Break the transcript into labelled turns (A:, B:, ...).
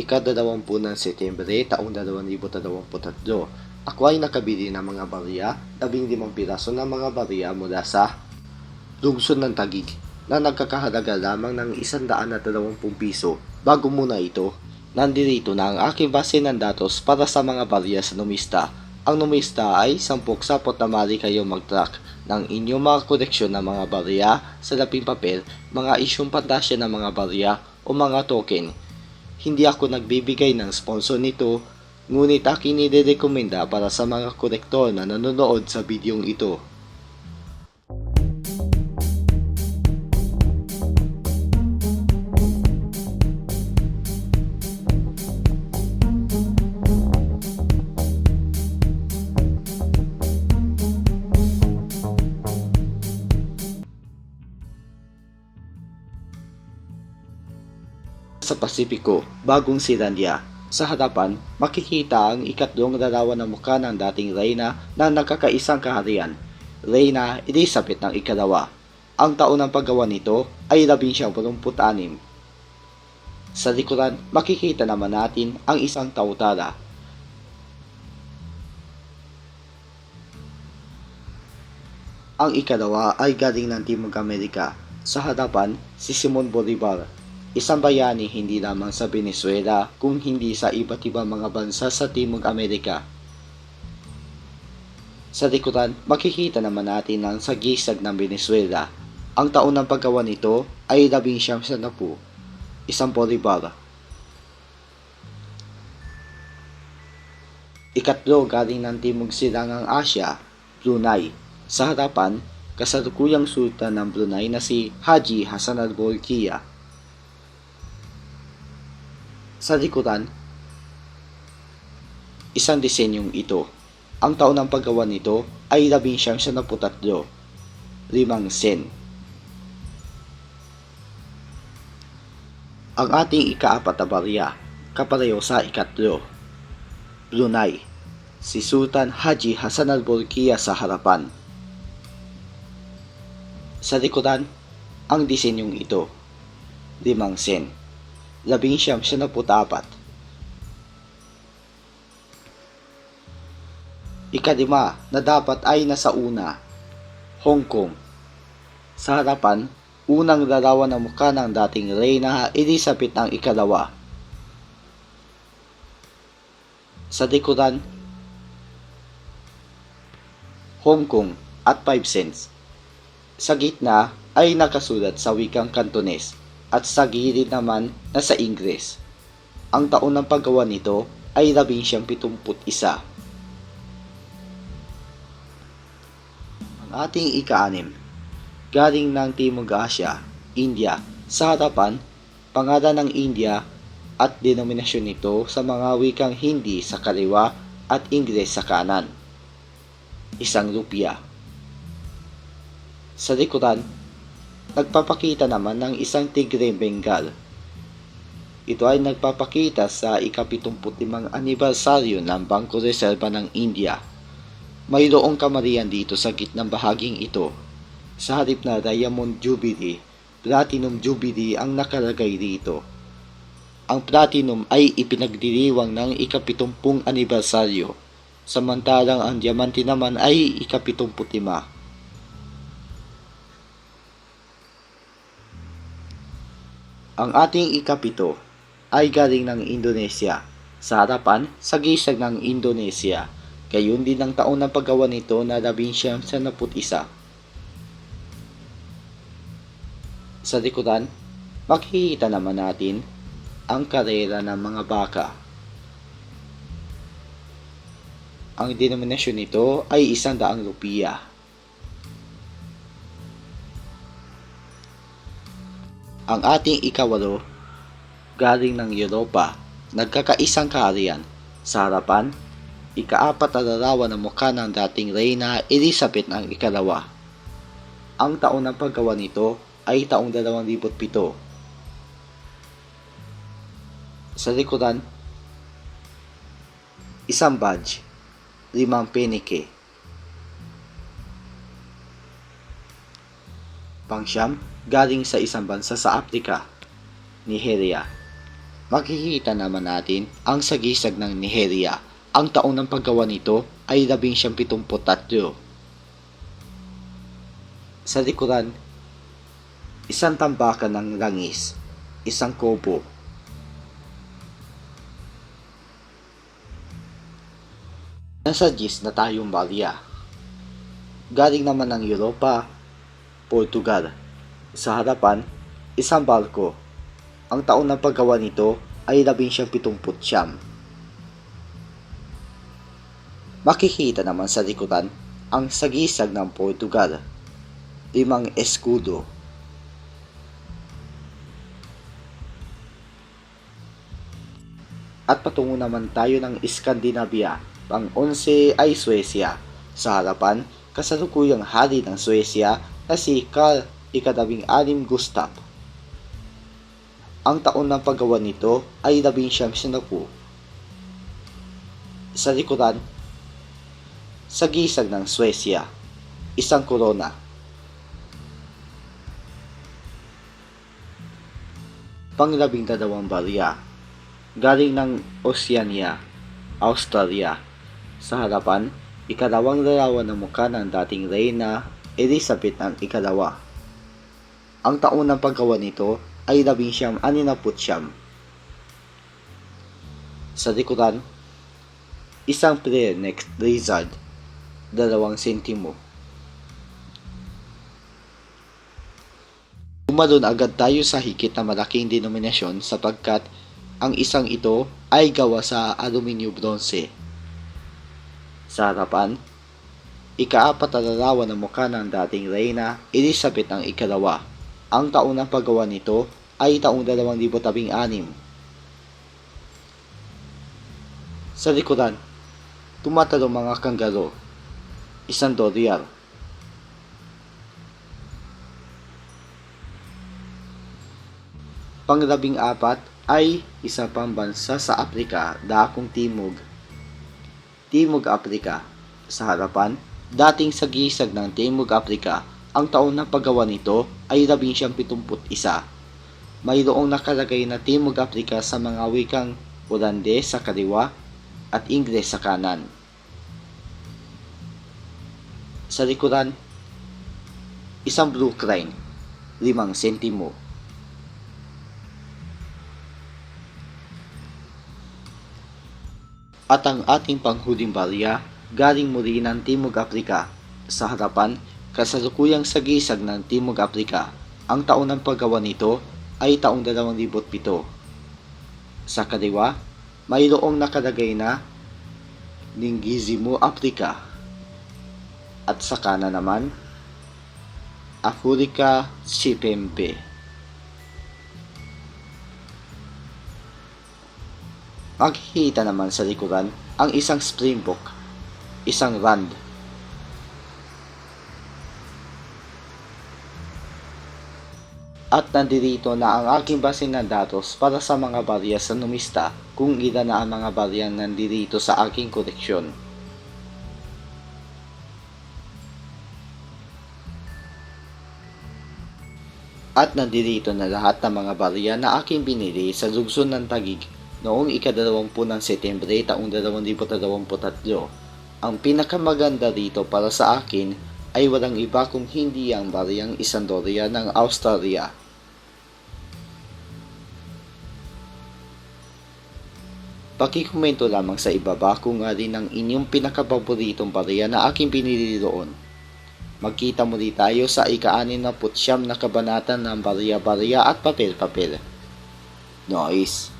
A: Ikadalawampu ng Setyembre taong 2023. Ako ay nakabili ng mga barya, labing limang piraso ng mga barya mula sa lungsod ng Tagig na nagkakahalaga lamang ng 120 piso. Bago muna ito, nandirito na ang aking base ng datos para sa mga barya sa numista. Ang numista ay sampok sapot na kayo mag-track ng inyong mga koleksyon ng mga barya, salaping papel, mga isyong pantasya ng mga barya o mga token. Hindi ako nagbibigay ng sponsor nito, ngunit aking nirekomenda para sa mga kolektor na nanonood sa bidyong ito. Sa Pasipiko, Bagong Silandia. Sa harapan, makikita ang ikatlong larawan ng mukha ng dating Reyna na nagkakaisang kaharian. Reyna Elizabeth ng ikalawa. Ang taon ng paggawa nito ay 1986. Sa likuran, makikita naman natin ang isang tautara. Ang ikalawa ay galing ng Timog Amerika. Sa harapan, si Simon Bolivar, Isang bayani hindi lamang sa Venezuela kung hindi sa iba't ibang mga bansa sa Timog Amerika. Sa likuran, makikita naman natin ang sagisag ng Venezuela. Ang taon ng paggawa nito ay labing siyam sa napu, isang bolivar. Ikatlo galing ng Timog Silangang Asya, Brunei. Sa harapan, kasalukuyang sultan ng Brunei na si Haji Hassan al-Bolkiah sa likuran, isang disenyong ito. Ang taon ng paggawa nito ay 1973, limang sen. Ang ating ikaapat na barya, kapareho sa ikatlo. Brunei, si Sultan Haji Hassan al-Bolkiah sa harapan. Sa likuran, ang disenyong ito, limang sen labing siyam siya na putapat. Ikadima na dapat ay nasa una, Hong Kong. Sa harapan, unang larawan ng mukha ng dating Reyna Elizabeth ang ikalawa. Sa likuran, Hong Kong at 5 cents. Sa gitna ay nakasulat sa wikang Cantonese at sa gilid naman na sa Ingles. Ang taon ng paggawa nito ay 1971. Ang ating ika-anim, galing ng Timog Asya, India, sa harapan, pangalan ng India at denominasyon nito sa mga wikang Hindi sa kaliwa at Ingles sa kanan. Isang rupya. Sa likuran, nagpapakita naman ng isang tigre Bengal. Ito ay nagpapakita sa ika-75 anibersaryo ng Bangko Reserva ng India. Mayroong kamarian dito sa gitnang bahaging ito. Sa harip na Diamond Jubilee, Platinum Jubilee ang nakalagay dito. Ang platinum ay ipinagdiriwang ng ika-70 anibersaryo, samantalang ang diamante naman ay ika-75. Ang ating ikapito ay galing ng Indonesia. Sa harapan, sa gisag ng Indonesia. Gayon din ang taon ng paggawa nito na labing siyam sa naput isa. Sa likuran, makikita naman natin ang karera ng mga baka. Ang denominasyon nito ay isang daang rupiya. Ang ating ikawalo, galing ng Europa, nagkakaisang kaharian. Sa harapan, ikaapat na larawan ng mukha ng dating Reyna Elizabeth ng ikalawa. Ang taon ng paggawa nito ay taong 2007. Sa likuran, isang badge, limang penike. Pangsyam, galing sa isang bansa sa Afrika, Nigeria. makikita naman natin ang sagisag ng Nigeria. Ang taon ng paggawa nito ay 1973. Sa likuran, isang tambakan ng langis, isang kobo, Nasa gis na tayong barya. Galing naman ng Europa, Portugal. Sa harapan, isang barko. Ang taon ng paggawa nito ay 1970. Makikita naman sa likuran ang sagisag ng Portugal. Limang eskudo. At patungo naman tayo ng Skandinavia. Pang 11 ay Suecia. Sa harapan, kasalukuyang hari ng Suecia na si Carl ikadabing anim Gustav. Ang taon ng paggawa nito ay labing siyam sinapu. Sa likuran, sa gisag ng Suecia, isang korona. Panglabing dalawang barya, galing ng Oceania, Australia. Sa harapan, ikalawang larawan ng mukha ng dating reyna Elizabeth ng ikalawa. Ang taon ng paggawa nito ay labing siyam aninaput siyam. Sa likuran, isang prayer next lizard, dalawang sentimo. Tumalon agad tayo sa higit na malaking denominasyon sapagkat ang isang ito ay gawa sa aluminyo bronze. Sa harapan, ikaapat na larawan ng mukha ng dating reyna Elizabeth ang ikalawa. Ang taon ng paggawa nito ay taong 2016. Sa likuran, tumatalo mga kanggaro, isang dolyar. Panglabing apat ay isa pang bansa sa Afrika, dakong Timog. Timog Afrika. Sa harapan, dating sagisag ng Timog Afrika, ang taon ng paggawa nito ay 1971. Mayroong nakalagay na Timog Afrika sa mga wikang Holandes sa kaliwa at Ingles sa kanan. Sa likuran, isang blue crane, limang sentimo. At ang ating panghuling barya galing muli ng Timog Afrika. Sa harapan, kasalukuyang sagisag ng Timog Afrika. Ang taon ng paggawa nito ay taong 2007. Sa kaliwa, mayroong nakalagay na Ningizimo Afrika. At sa kanan naman, Africa Chipembe. Makikita naman sa likuran ang isang springbok, isang rand. At nandirito na ang aking basin ng datos para sa mga barya sa numista kung ilan na ang mga baryang nandirito sa aking koleksyon. At nandirito na lahat ng mga barya na aking binili sa lugson ng Tagig noong ikadalawampu ng Setyembre taong 2023. Ang pinakamaganda dito para sa akin ay walang iba kung hindi ang bariyang Isandorya ng Australia. Pakikomento lamang sa ibaba kung alin ang inyong pinakapaboritong bariya na aking pinili doon. Magkita muli tayo sa ika-anin na putsyam na kabanata ng bariya-bariya at papel-papel. Noise.